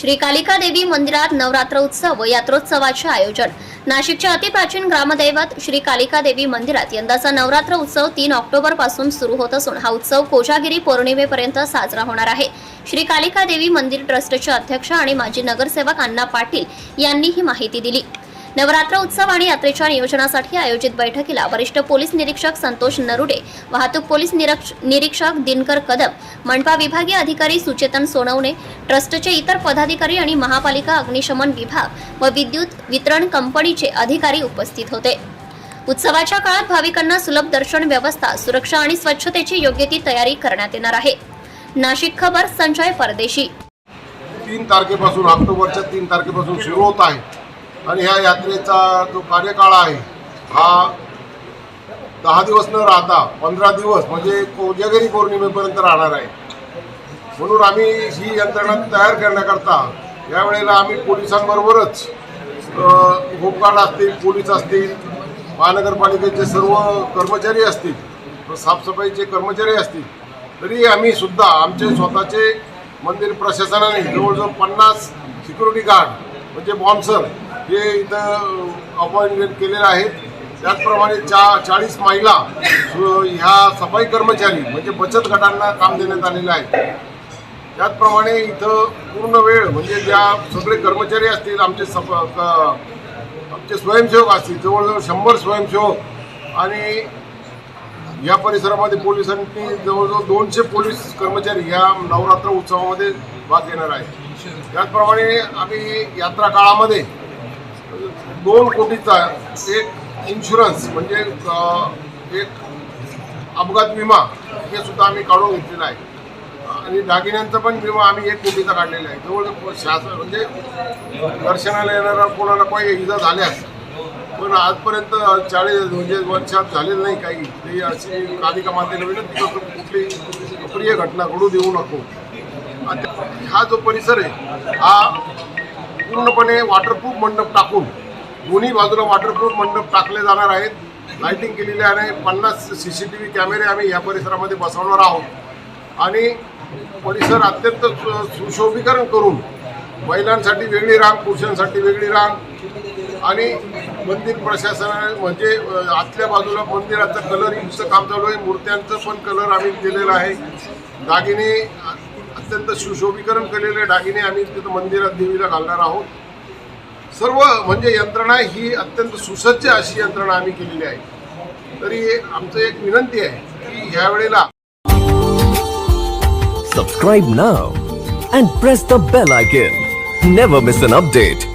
श्री कालिका देवी मंदिरात नवरात्र उत्सव व यात्रोत्सवाचे आयोजन. नाशिकच्या अतिप्राचीन ग्रामदैवत श्री कालिका देवी मंदिरात यंदाचा नवरात्र उत्सव तीन ऑक्टोबरपासून सुरू होत असून हा उत्सव कोजागिरी पौर्णिमेपर्यंत साजरा होणार आहे. श्री कालिका देवी मंदिर ट्रस्टचे अध्यक्ष आणि माजी नगरसेवक अण्णा पाटील यांनी ही माहिती दिली. नवरात्र उत्सव आणि यात्रेच्या नियोजनासाठी आयोजित बैठकीला वरिष्ठ पोलीस निरीक्षक संतोष नरुडे वाहतूक पोलीस निरक्ष- निरीक्षक दिनकर कदम मनपा विभागीय अधिकारी सुचेतन सोनवणे ट्रस्टचे इतर पदाधिकारी आणि महापालिका अग्निशमन विभाग व विद्युत वितरण कंपनीचे अधिकारी उपस्थित होते. उत्सवाच्या काळात भाविकांना सुलभ दर्शन व्यवस्था सुरक्षा आणि स्वच्छतेची योग्य ती तयारी करण्यात येणार आहे. नाशिक खबर संजय परदेशी. तीन तारखेपासून ऑक्टोबरच्या तीन तारखेपासून सुरू होत आहे. आणि ह्या यात्रेचा जो कार्यकाळ आहे हा दहा दिवस न राहता पंधरा दिवस म्हणजे कोजागिरी पौर्णिमेपर्यंत राहणार आहे. म्हणून आम्ही ही यंत्रणा तयार करण्याकरता यावेळेला आम्ही पोलिसांबरोबरच होमगार्ड असतील पोलीस असतील महानगरपालिकेचे सर्व कर्मचारी असतील साफसफाईचे कर्मचारी असतील तरी आम्ही सुद्धा आमचे स्वतःचे मंदिर प्रशासनाने जवळजवळ पन्नास सिक्युरिटी गार्ड म्हणजे बॉन्सर हे इथं अपॉइंटमेंट केलेले आहेत त्याचप्रमाणे चा चाळीस महिला ह्या सफाई कर्मचारी म्हणजे बचत गटांना काम देण्यात आलेलं आहे. त्याचप्रमाणे इथं पूर्ण वेळ म्हणजे ज्या सगळे कर्मचारी असतील आमचे सफ आमचे स्वयंसेवक असतील जवळजवळ शंभर स्वयंसेवक आणि या परिसरामध्ये पोलिसांनी जवळजवळ दोनशे पोलीस कर्मचारी या नवरात्र उत्सवामध्ये भाग घेणार आहे त्याचप्रमाणे आम्ही यात्रा काळामध्ये दोन कोटीचा एक इन्शुरन्स म्हणजे एक अपघात विमा हे सुद्धा आम्ही काढून घेतलेला आहे. आणि दागिन्यांचा पण विमा आम्ही एक कोटीचा काढलेला आहे. जवळ शासन म्हणजे दर्शनाला येणारा कोणाला काही इजा झाल्यास पण आजपर्यंत चाळीस म्हणजे वर्षात झालेलं नाही काही. ते अशी कालिका मातेला विनंती करतो कुठली अप्रिय घटना घडू देऊ नको. आणि हा जो परिसर आहे हा पूर्णपणे वॉटरप्रूफ मंडप टाकून दोन्ही बाजूला वॉटरप्रूफ मंडप टाकले जाणार आहेत. लाईटिंग केलेली आहे आणि पन्नास सी सी टी व्ही कॅमेरे आम्ही या परिसरामध्ये बसवणार आहोत. आणि परिसर अत्यंत सुशोभीकरण करून महिलांसाठी वेगळी रांग पुरुषांसाठी वेगळी रांग आणि मंदिर प्रशासन म्हणजे आतल्या बाजूला मंदिराचं कलर युक्त काम चालू आहे. मूर्त्यांचं पण कलर आम्ही दिलेलं आहे. दागिने अत्यंत सुशोभीकरण केलेले दागिने आम्ही तिथं मंदिरात देवीला घालणार आहोत. सर्व म्हणजे यंत्रणा ही अत्यंत सुसज्ज अशी यंत्रणा आम्ही केलेली आहे. तरी आमचं एक विनंती आहे की ह्या वेळेला Subscribe now and press the bell icon. Never miss an update